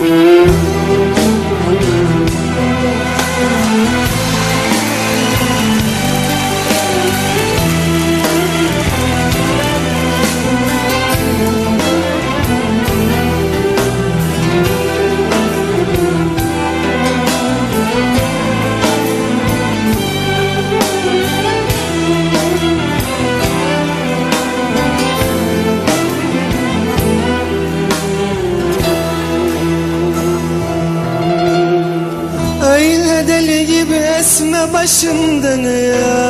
Öyle gibi esme başımdan ya.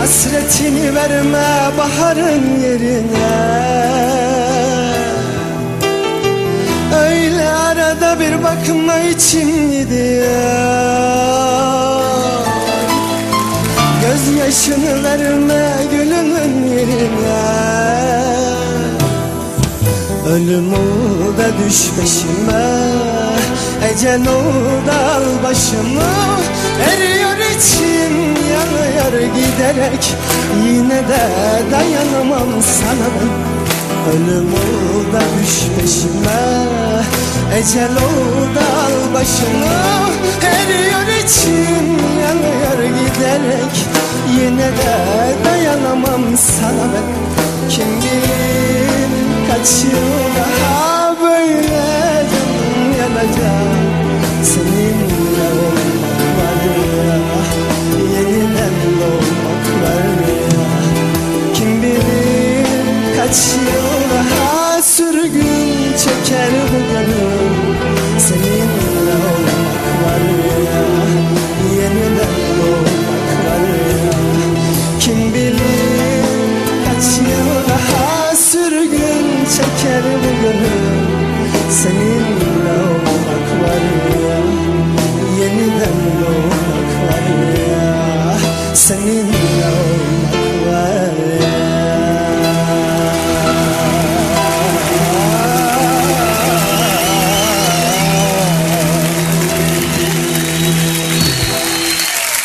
Hasretini verme baharın yerine. Öyle arada bir bakma içim gidiyor Gözyaşını verme gülümün yerine. Ölüm da düş peşime Ecel da al başımı Eriyor içim yanıyor giderek. Yine de dayanamam sana. Ölüm da düş peşime. Ecel da al başımı Eriyor içim yanıyor giderek. Yine de dayanamam sana. Ben Kim bilir kaç yıl Seninle olmak var ya Yeniden doğmak var ya Kim bilir kaç yıl daha sürgün çeker bu gönül. Seninle olmak var ya Yeniden doğmak var ya Kim bilir kaç yıl daha sürgün çeker bu gönül know.